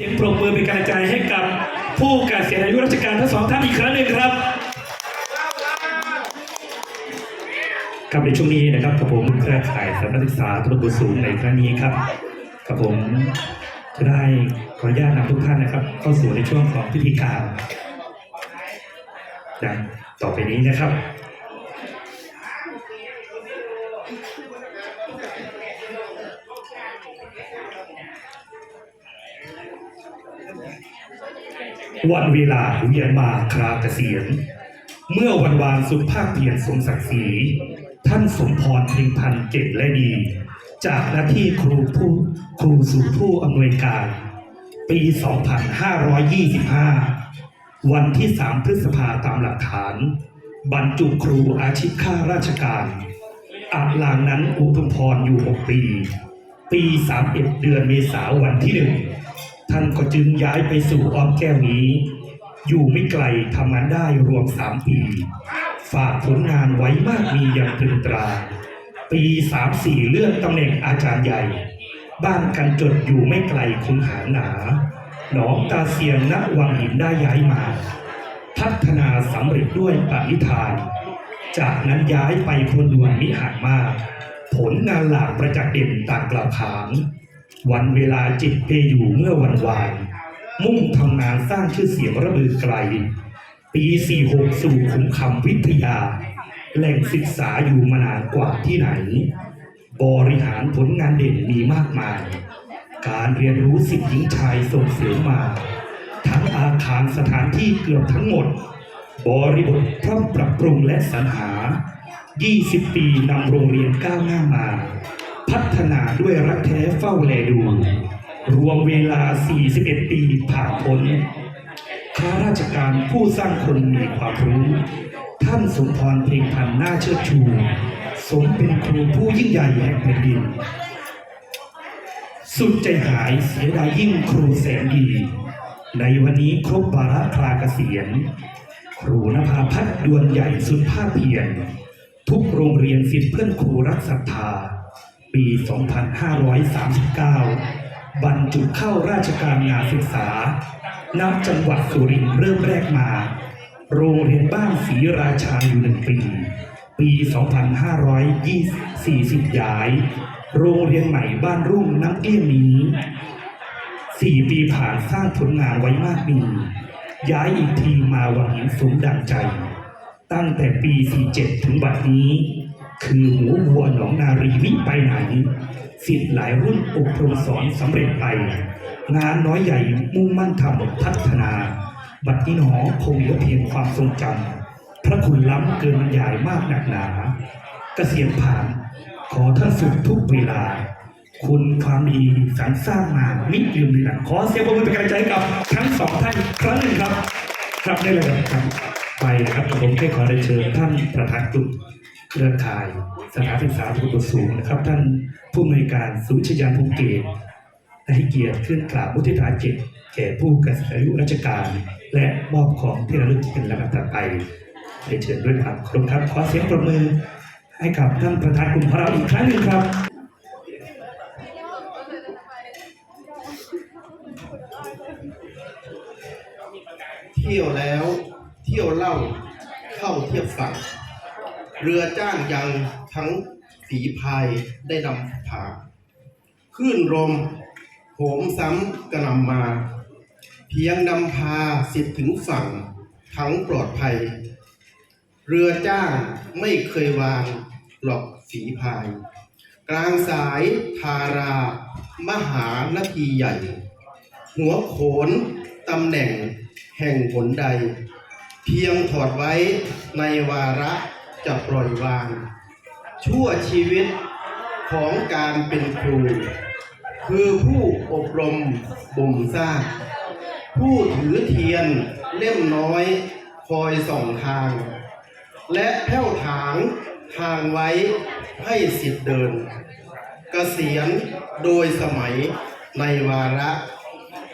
เสียงปรบมือเป็นกำลังใจให้กับผู้เกษียณอายุราชการทั้งสองท่านอีกครั้งหนึ่งครับครับในช่วงนี้นะครับกับผมเครือข่ายสถานศึกษาทุนบุญสูงในครั้งนี้ครับกับผมจะได้ขออนุญาตนำทุกท่านนะครับ เข้าสู่ในช่วงของพิธีการดังต่อไปนี้นะครับ วันเวลาเวียนมาคราเกษียณเมื่อวันวานสุดภาคเพียรสมศักดิ์ศรีท่านสมพรเพ็งพันเก่งและดี จากหน้าที่ครูผู้ครูสู่ผู้อำนวยการ ปี 2525 วันที่ 3 พฤษภาตามหลักฐาน บรรจุครูอาชีพข้าราชการอาลางนั้นอุทุมพรอยู่ 6 ปี ปี 31 เดือนเมษาวันที่หนึ่ง ท่านก็จึงย้ายไปสู่อ้อมแก้วนี้ อยู่ไม่ไกลทำงานได้รวมสามปี ฝากผลงานไว้มากมีอย่างตรึงตรา ปีสามสี่เลื่อนตำแหน่งอาจารย์ใหญ่ บ้านกันจดอยู่ไม่ไกลคงหาหนาหนองตาเสียงณวังหินได้ย้ายมา พัฒนาสำเร็จด้วยปณิธาน จากนั้นย้ายไปคนดวนมิหารมากผลงานหลากประจักษ์เด่นต่างกล่าวขาน วันเวลาจิตเพอยู่เมื่อวันวานมุ่งทำงานสร้างชื่อเสียงระบือไกล ปี 46 สู่ขุมคำวิทยา แหล่งศึกษาอยู่มานานกว่าที่ไหน บริหารผลงานเด่นมีมากมาย การเรียนรู้สิทธิหญิงชายส่งเสริมมา ทั้งอาคารสถานที่เกือบทั้งหมด บริบทพร่อมปรับปรุงและสรรหา 20 ปีนำโรงเรียนก้าวหน้ามา พัฒนาด้วยรักแท้เฝ้าแลดูรวมเวลา 41 ปีผ่านพ้นข้าราชการผู้สร้างคนมีความรู้ ท่านสมพรเพลงพันธ์น่าเชิดชู สมเป็นครูผู้ยิ่งใหญ่แห่งแผ่นดิน สุดใจหายเสียดายยิ่งครูแสนดี ในวันนี้ครบวาระคลาเกษียณ ครูนภาพัฒน์ดวนใหญ่สุดภาคเพียรทุกโรงเรียนสิทธิเพื่อนครูรักศรัทธา ปี 2539 บรรจุเข้าราชการงานศึกษานับจังหวัดสุรินทร์เริ่มแรกมา โรงเรียนบ้านศรีราชาอยู่หนึ่งปี ปี 2540 ย้าย โรงเรียนใหม่บ้านรุ่งน้ำเอี้ยนี้สี่ปีผ่านสร้างผลงานไว้มากมี ย้ายอีกทีมาวังหินสมดังใจ ตั้งแต่ปี 47 ถึงบัดนี้ คือหมูวัวหนองนารีมิไปไหนสิทธิ์หลายรุ่นอบรมสอนสำเร็จไป งานน้อยใหญ่มุ่งมั่นทำพัฒนา บัดนี้หนอคงเหลือเพียงความทรงจำพระคุณล้ำเกินบรรยายมากหนักหนาเกษียณผ่าน ขอท่านสุขทุกเวลา คุณความดีสรรสร้างมามิลืมเลือนขอเสียงปรบมือเป็นกำลังใจให้กับ ทั้งสองท่านครั้งหนึ่งครับ ครับได้เลยครับไปนะครับผมได้ขอได้เชิญท่านประธานกลุ่ม เครือข่ายสถานศึกษาทุนสูงนะครับ ท่านผู้อำนวยการสุชยานภูเก็ตได้ให้เกียรติขึ้นกราบมุทิตาจิตแก่ผู้เกษียณอายุราชการ และมอบของที่ระลึกเป็นลำดับต่อไปได้เชิญด้วยครับขอบคุณครับขอเสียงปรบมือให้กับท่านประธานกลุ่มของเราอีกครั้งหนึ่งครับเที่ยวแล้วเที่ยวเล่าเข้าเทียบฝั่ง เรือจ้างยังทั้งฝีพายได้นำผ่าคลื่นลมโหมซ้ำกระนำมา เพียงนำพาสิทธิ์ถึงฝั่งทั้งปลอดภัย เรือจ้างไม่เคยวางหลอกฝีพาย กลางสายทารามหานาทีใหญ่ หัวโขนตำแหน่งแห่งหนใด เพียงถอดไว้ในวาระ จะปล่อยวาง ชั่วชีวิตของการเป็นครู คือผู้อบรมบ่มสร้าง ผู้ถือเทียนเล่มน้อยคอยส่องทาง และแผ้วถางทางไว้ให้สิทธิ์เดินเกษียณโดยสมัยในวาระ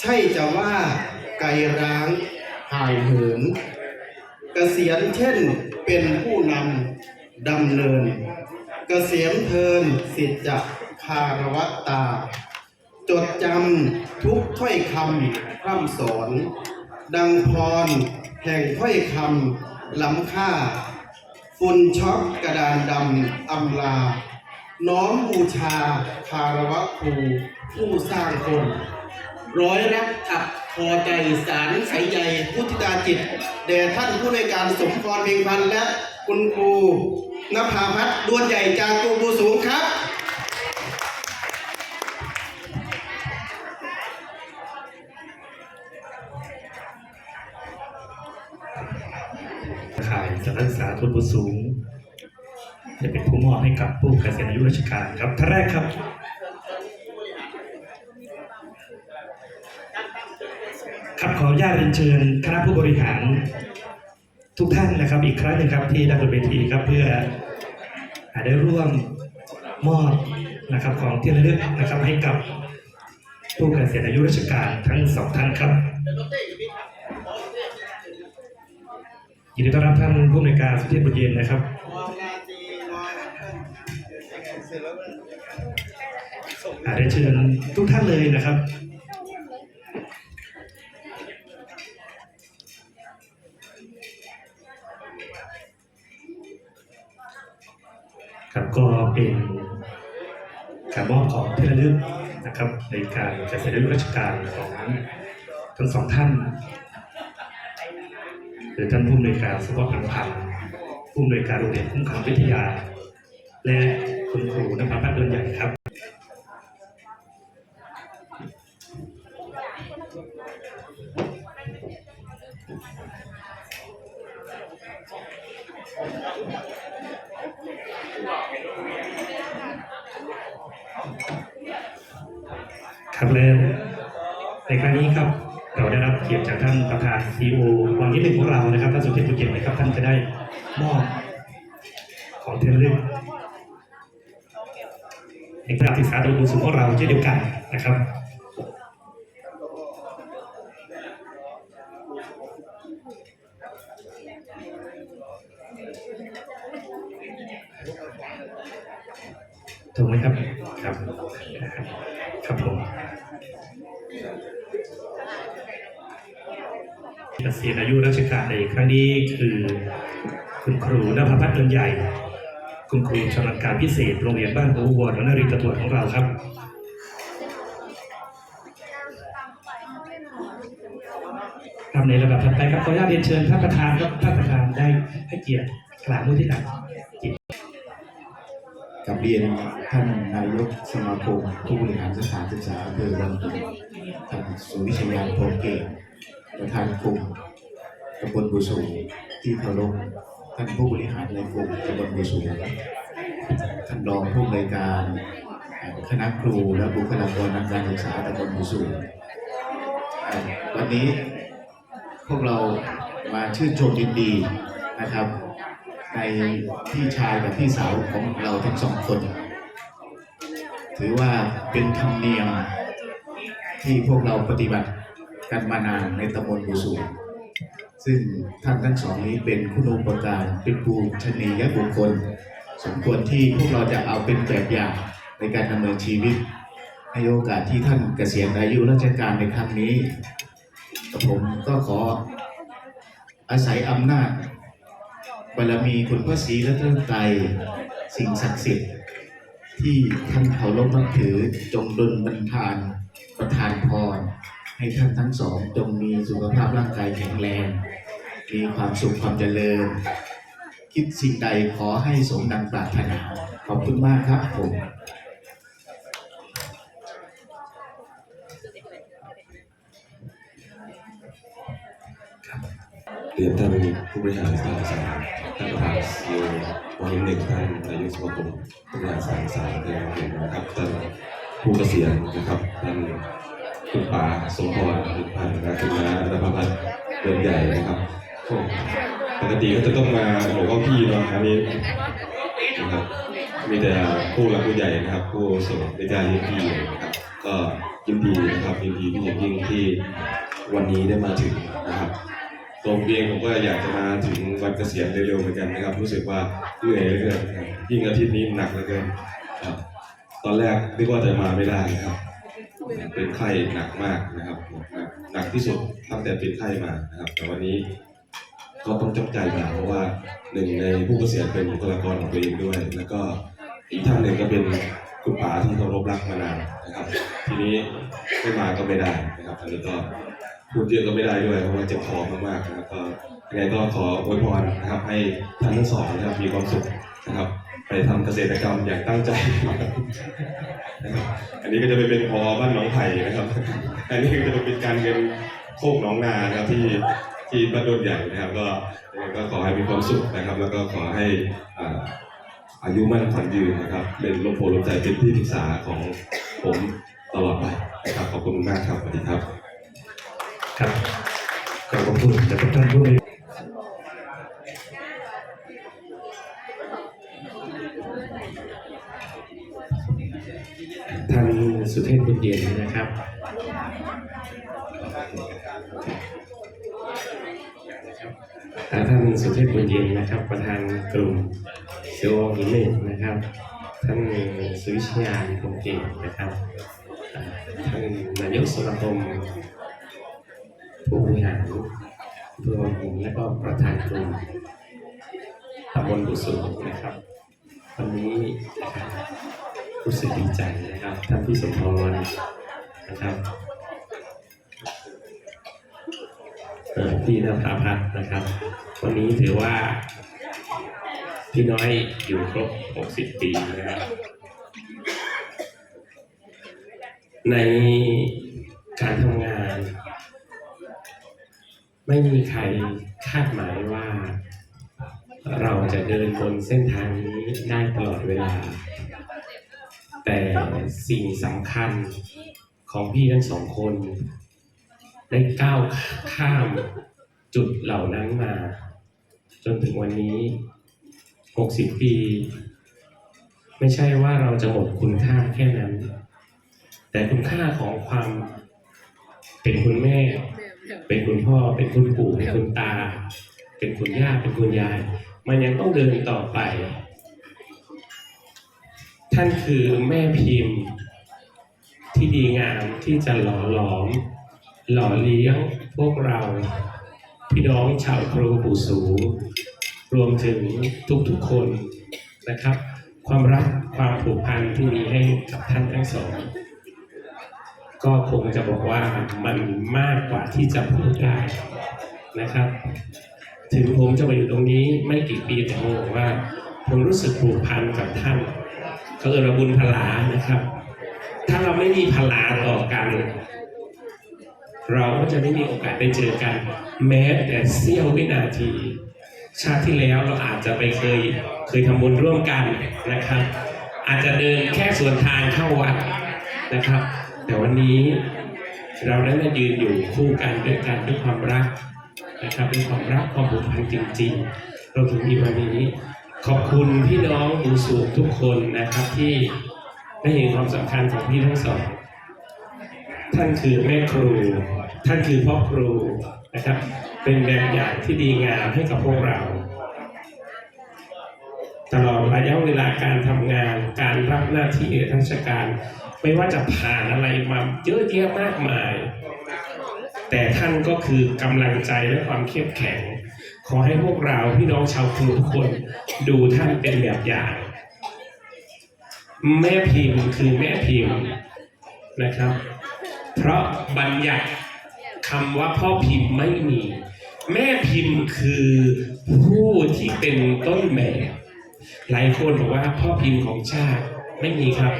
ใช่จะว่าไกลร้างห่างเหินเกษียณเช่นเป็นผู้ ดำเนินเกษียณเทินสิทธิ์จะคารวะตา จดจำทุกถ้อยคำพร่ำสอน ดังพรแห่งถ้อยคำล้ำค่า ฝุ่นช็อกกระดานดำอำลา น้อมบูชาคารวะครูผู้สร้างคน ร้อยรักอับพอใจสารใสใยพุทธิตาจิตแด่ท่านผู้ในการสมพรเพียงพันและคุณครู นภาพัฒน์ดวนใหญ่จากตัวบูสูงครับข่ายสถานศึกษาทุนบุญสูง จะเป็นผู้มอบให้กับผู้เกษียณอายุราชการครับท่านแรกครับครับขออนุญาตเรียนเชิญคณะผู้บริหาร ทุกท่านนะครับ อีกครั้งหนึ่งครับที่ด้านบนเวทีครับเพื่อได้ร่วมมอบนะครับของที่ระลึกนะครับให้กับผู้เกษียณอายุราชการทั้งสองท่านครับยินดีต้อนรับท่านผู้อำนวยการสุเทพบุญเย็นนะครับอาเรียนเชิญทุกท่านเลยนะครับ ก็เป็นการมอบของที่ระลึกนะครับ ในการเกษียณอายุราชการของทั้งสองท่านหรือท่านผู้อำนวยการสพพันพันธ์ผู้อำนวยการโรงเรียนคุ้มครองวิทยา และคุณครูนภพัฒน์ดนใหญ่ครับ และในครั้งนี้ครับเราได้รับเกียรติจากท่านประธานซีโอวังยี่หนึ่งของเรานะครับท่านสุเทพบุญเกียรตินะครับท่านจะได้มอบของเท่ระลึกให้กับศึกษาโดยบุญสูงของเราเช่นเดียวกันนะครับถูกไหมครับครับ ครับผม เกษียณอายุราชการในครั้งนี้คือ คุณครูนภพัฒน์เดินใหญ่ คุณครูชำนาญการพิเศษโรงเรียนบ้านหูวรนนร์ตะตรวจของเราครับครับในระดับถัดไปครับขออนุญาตเรียนเชิญท่านประธานครับท่านประธานได้ให้เกียรติกล่าวมุทิตาจิตกับเรียนท่านนายกสมาคมผู้บริหารสถานศึกษาอำเภอวังหินท่านสุวิชยานโพเกตประธานกลุ่ม ตำบลบุสูที่เคารพท่านผู้บริหารในกลุ่มตำบลบุสูท่านรองผู้อำนวยการคณะครูและบุคลากรทางการศึกษาตำบลบุสูวันนี้พวกเรามาชื่นชมยินดีนะครับ ในพี่ชายกับพี่สาวของเราทั้งสองคน ถือว่าเป็นธรรมเนียมที่พวกเราปฏิบัติกันมานานในตำบลบูสู ซึ่งท่านทั้งสองนี้เป็นคุณูปการเป็นปูชนียบุคคล สมควรที่พวกเราจะเอาเป็นแบบอย่างในการดำเนินชีวิตในโอกาสที่ท่านเกษียณอายุราชการในครั้งนี้ ผมก็ขออาศัยอำนาจบารมีคุณพระศรีและเทิงไตสิ่งศักดิ์สิทธิ์ที่ท่านเคารพนับถือจงดลบันทานประทานพรให้ท่านทั้งสองจงมีสุขภาพร่างกายแข็งแรง มีความสุขความเจริญ คิดสิ่งใดขอให้สมดังปรารถนา ขอบคุณมากครับผมเรียนท่านผู้บริหารสานศึกษาท่านประธานซีโอวังหนึ่งท่านนายกสมาคมผู้บริหารสานศึกาเรียนเรียนนะครับท่านผู้เกษียณนะครับท่านคุณป๋าสมพรคุณพันธ์และคุณนาและพพัฒน์เดินใหญ่นะครับ ปกติก็จะต้องมาบอกว่าพี่เนาะอันนี้นะครับมีแต่ผู้รักผู้ใหญ่นะครับผู้ส่งในการยินดีนะครับก็ยินดีนะครับยินดีที่อย่างยิ่งที่วันนี้ได้มาถึงนะครับตัวผมเองผมก็อยากจะมาถึงวันเกษียณเร็วๆเหมือนกันนะครับ รู้สึกว่าเหนื่อยเหลือเกินยิ่งอาทิตย์นี้หนักเหลือเกินครับตอนแรกนึกว่าจะมาไม่ได้ครับ เป็นไข้หนักมากนะครับหนักที่สุดตั้งแต่เป็นไข้มานะครับ แต่วันนี้ ก็ต้องจับใจมาเพราะว่าหนึ่งในผู้เกษียณเป็นบุคลากรของตัวเองด้วย แล้วก็อีกท่านหนึ่งก็เป็นคุณป๋าที่เคารพรักมานานนะครับ ทีนี้ไม่มาก็ไม่ได้นะครับอันนี้ก็พูดเยอะก็ไม่ได้ด้วยเพราะว่าเจ็บคอมากๆนะครับก็ยังไงก็ขออวยพรนะครับ ให้ท่านทั้งสองนะครับมีความสุขนะครับ ไปทำเกษตรกรรมอย่างตั้งใจนะครับอันนี้ก็จะไปเป็นพอบ้านหนองไผ่นะครับ อันนี้ก็จะเป็นการเงินโคกหนองนานะครับที่ ที่บ้านโดนใหญ่นะครับ ก็ก็ขอให้มีความสุขนะครับ แล้วก็ขอให้อ่าอายุมั่นขวัญยืนนะครับ เป็นลมโพลมใจเป็นที่ปรึกษาของผมตลอดไปนะครับขอบคุณมากครับสวัสดีครับครับขอบคุณและทุกท่านด้วยท่านสุเทพบุญเย็นนะครับ ท่านสุเทพบุญเย็นนะครับ ประธานกลุ่มเซลล์หินเหล็กนะครับ ท่านสุวิชยานคงเกตนะครับท่านนายกสมาคมผู้บริหารตัวหินและก็ประธานกลุ่มตำบลบุสุนะครับวันนี้นะครับรู้สึกดีใจนะครับท่านพี่สมพรนะครับเอ่อพี่นภาพัฒนะครับ วันนี้ถือว่า พี่น้อยอยู่ครบ 60 ปีนะครับในการทำงาน ไม่มีใครคาดหมายว่า เราจะเดินบนเส้นทางนี้ได้ตลอดเวลา แต่สิ่งสำคัญของพี่ทั้งสองคน ได้ก้าวข้ามจุดเหล่านั้นมา จนถึงวันนี้ 60 ปี ไม่ใช่ว่าเราจะหมดคุณค่าแค่นั้น แต่คุณค่าของความเป็นคุณแม่ เป็นคุณพ่อ เป็นคุณปู่ เป็นคุณตา เป็นคุณย่า เป็นคุณยาย มันยังต้องเดินต่อไป ท่านคือแม่พิมพ์ ที่ดีงามที่จะหล่อหลอม หล่อเลี้ยงพวกเรา พี่น้องชาวครูปู่สู รวมถึงทุกๆคนนะครับ ความรักความผูกพันที่มีให้กับท่านทั้งสอง ก็คงจะบอกว่ามันมากกว่าที่จะพูดได้นะครับ ถึงผมจะมาอยู่ตรงนี้ไม่กี่ปีแต่ผมบอกว่า ผมรู้สึกผูกพันกับท่านเขาเอ่ยว่าบุญพลานะครับ ถ้าเราไม่มีพลาต่อกัน เราก็จะไม่มีโอกาสได้เจอกัน แม้แต่เสี้ยววินาที ชาติที่แล้วเราอาจจะไปเคยเคยทำบุญร่วมกันนะครับ อาจจะเดินแค่ส่วนทางเข้าวัดนะครับ แต่วันนี้เราได้มายืนอยู่คู่กันด้วยกันด้วยความรักนะครับด้วยความรักความผูกพันจริง ๆ เราถึงมีวันนี้ ขอบคุณพี่น้องบูสูงทุกคนนะครับที่ได้เห็นความสำคัญของพี่ทั้งสอง ท่านคือแม่ครู ท่านคือพ่อครูนะครับ เป็นแบบอย่างที่ดีงามให้กับพวกเรา ตลอดระยะเวลาการทำงาน การรับหน้าที่ราชการ ไม่ว่าจะผ่านอะไรมาเยอะแยะมากมาย แต่ท่านก็คือกำลังใจและความเข้มแข็ง ขอให้พวกเราพี่น้องชาวครูทุกคนดูท่านเป็นแบบอย่าง แม่พิมพ์คือแม่พิมพ์นะครับ เพราะบัญญัติ คำว่าพ่อพิมพ์ไม่มี แม่พิมพ์คือผู้ที่เป็นต้นแบบหลายคนบอกว่าพ่อพิมพ์ของชาติไม่มีครับ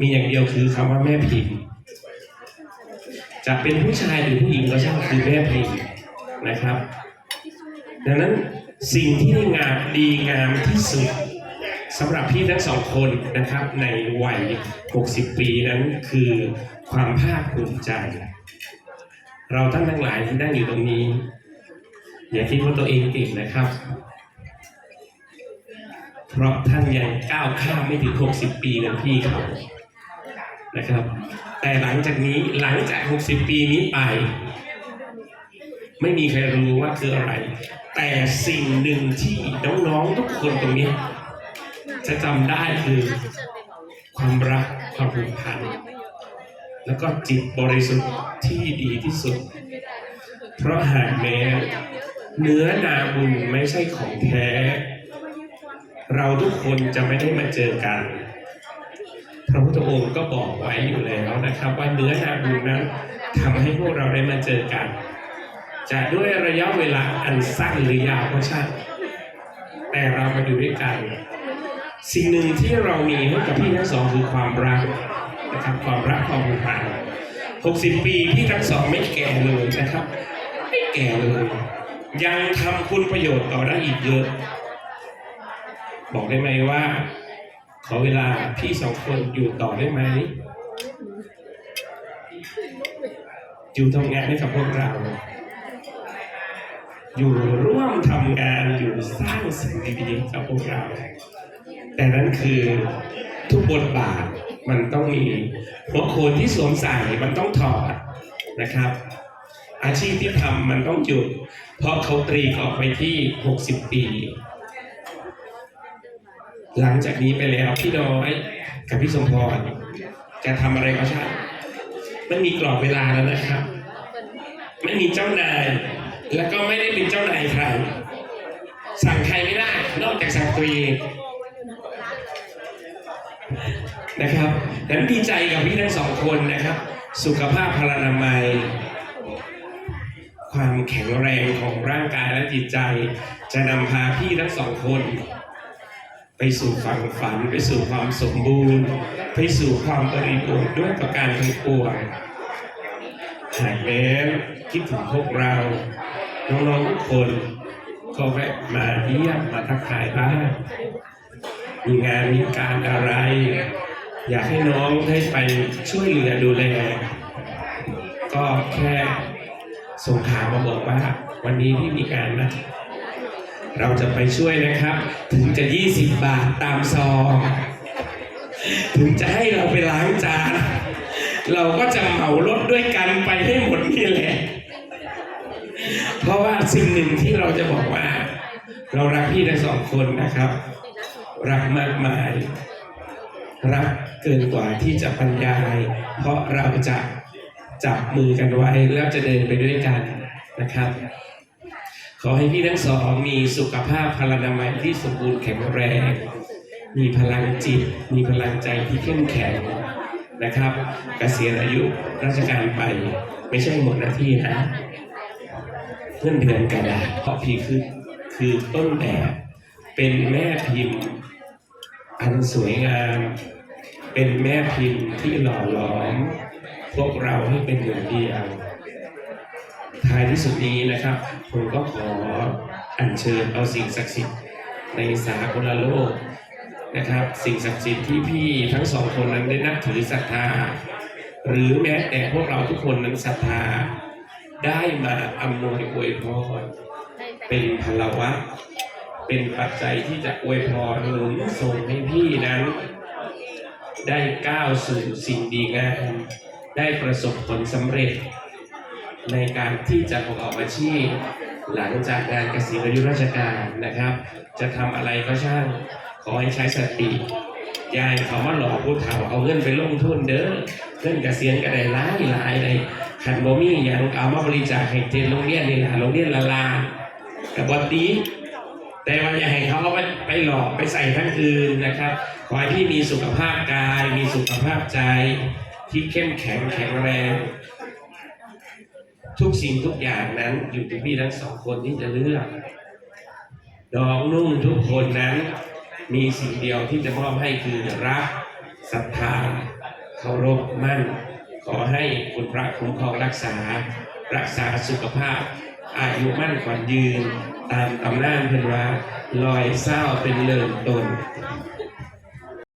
มีอย่างเดียวคือคำว่าแม่พิมพ์ จะเป็นผู้ชายหรือผู้หญิงก็ช่างคือแม่พิมพ์นะครับ ดังนั้นสิ่งที่งามดีงามที่สุดสำหรับพี่ทั้งสองคนนะครับในวัย 60 ปีนั้นคือความภาคภูมิใจ เราท่านทั้งหลายที่นั่งอยู่ตรงนี้ อย่าคิดว่าตัวเองเก่งนะครับ เพราะท่านยังก้าวข้ามไม่ถึง 60 ปีเหมือนพี่เขานะครับ แต่หลังจากนี้หลังจาก 60 ปีนี้ไป ไม่มีใครรู้ว่าคืออะไร แต่สิ่งหนึ่งที่น้องๆทุกคนตรงนี้ จะจำได้คือความรักความผูกพัน แล้วก็จิตบริสุทธิ์ที่ดีที่สุด เพราะหากแม้เนื้อนาบุญไม่ใช่ของแท้ เราทุกคนจะไม่ได้มาเจอกัน พระพุทธองค์ก็บอกไว้อยู่แล้วนะครับ ว่าเนื้อนาบุญนั้นทำให้พวกเราได้มาเจอกัน จะด้วยระยะเวลาอันสั้นหรือยาวก็ช่างแต่เรามาอยู่ด้วยกัน สิ่งหนึ่งที่เรามีให้กับพี่ทั้งสองคือความรัก นะครับความรักความผูกพัน60 ปีพี่ทั้งสองไม่แก่เลยนะครับ ไม่แก่เลย ยังทำคุณประโยชน์ต่อได้อีกเยอะ บอกได้ไหมว่า ขอเวลาพี่สองคนอยู่ต่อได้ไหมอยู่ทำงานให้กับพวกเรา อยู่ร่วมทำงานอยู่สร้างสิ่งดีๆกับพวกเรา แต่นั้นคือทุกบทบาท มันต้องมีหัวโขนที่สวมใส่มันต้องถอดนะครับ อาชีพที่ทำมันต้องหยุด เพราะเขาตรีออกไปที่ 60 ปี หลังจากนี้ไปแล้วพี่น้อยกับพี่สมพรจะทำอะไรก็ช่างไม่มีกรอบเวลาแล้วนะครับ ไม่มีเจ้านาย แล้วก็ไม่ได้เป็นเจ้านายใครสั่งใครไม่ได้ นอกจากสั่งตัวเอง นะครับดันั้นดีใจกับพี่ทั้งสองคนนะครับ สุขภาพพลานามัย ความแข็งแรงของร่างกายและจิตใจ จะนำพาพี่ทั้งสองคน ไปสู่ฝั่งฝัน ไปสู่ความสมบูรณ์ ไปสู่ความบริบูรณ์ด้วยประการทั้งปวงหากแม้คิดถึงพวกเราน้องๆทุกคนก็แวะมาเยี่ยมมาทักทายบ้างมีงานมีการอะไร อยากให้น้องได้ไปช่วยเหลือดูแลก็แค่ส่งข่าวมาบอกว่า วันนี้ที่มีการนะ เราจะไปช่วยนะครับ ถึงจะ 20 บาทตามซองถึงจะให้เราไปล้างจานเราก็จะเหมารถด้วยกันไปให้หมดนี่แหละ เพราะว่าสิ่งหนึ่งที่เราจะบอกว่า เรารักพี่ทั้งสองคนนะครับ รักมากมาย รักเกินกว่าที่จะบรรยาย เพราะเราจะจับมือกันไว้แล้วจะเดินไปด้วยกันนะครับ ขอให้พี่ทั้งสองมีสุขภาพพลานามัยที่สมบูรณ์แข็งแรง มีพลังจิต มีพลังใจที่เข้มแข็งนะครับเกษียณอายุราชการไปไม่ใช่หมดหน้าที่นะเพื่อนเดือนกระดาษเพราะพี่คือคือต้นแบบเป็นแม่พิมพ์อันสวยงาม เป็นแม่พิมพ์ที่หล่อหลอมพวกเราให้เป็นหนึ่งเดียวท้ายที่สุดนี้นะครับผมก็ขออัญเชิญเอาสิ่งศักดิ์สิทธิ์ในสากลโลกนะครับ สิ่งศักดิ์สิทธิ์ที่พี่ทั้งสองคนนั้นได้นับถือศรัทธา หรือแม้แต่พวกเราทุกคนนั้นศรัทธา ได้มาอำนวยอวยพรเป็นพลวะ เป็นปัจจัยที่จะอวยพรหนุนส่งให้พี่นั้น ได้ก้าวสู่สิ่งดีงามได้ประสบผลสำเร็จ ในการที่จะประกอบอาชีพ หลังจากงานเกษียณอายุราชการนะครับ จะทำอะไรก็ช่างขอให้ใช้สติยายเขามาหลอกผู้เฒ่าเอาเงินไปลงทุนเด้อเงินเกษียณก็ได้หลายหลายเลยขันบ่มีอย่างเอามาบริจาคให้เจนโรงเรียนนี่แหละโรงเรียนละลากับบดี แต่ว่าอย่าให้เขาไปไปหลอกไปใส่ทั้งคืนนะครับ ขอให้พี่มีสุขภาพกาย มีสุขภาพใจ ที่เข้มแข็งแข็งแรง ทุกสิ่งทุกอย่างนั้นอยู่ที่พี่ทั้งสองคนที่จะเลือกน้องนุ่งทุกคนนั้น มีสิ่งเดียวที่จะมอบให้คือรักศรัทธาเคารพมั่น ขอให้คุณพระคุ้มครองรักษา รักษาสุขภาพ อายุมั่นขวัญยืน ตามกำลังเพิ่นว่าลอยเศร้าเป็นเลิมตน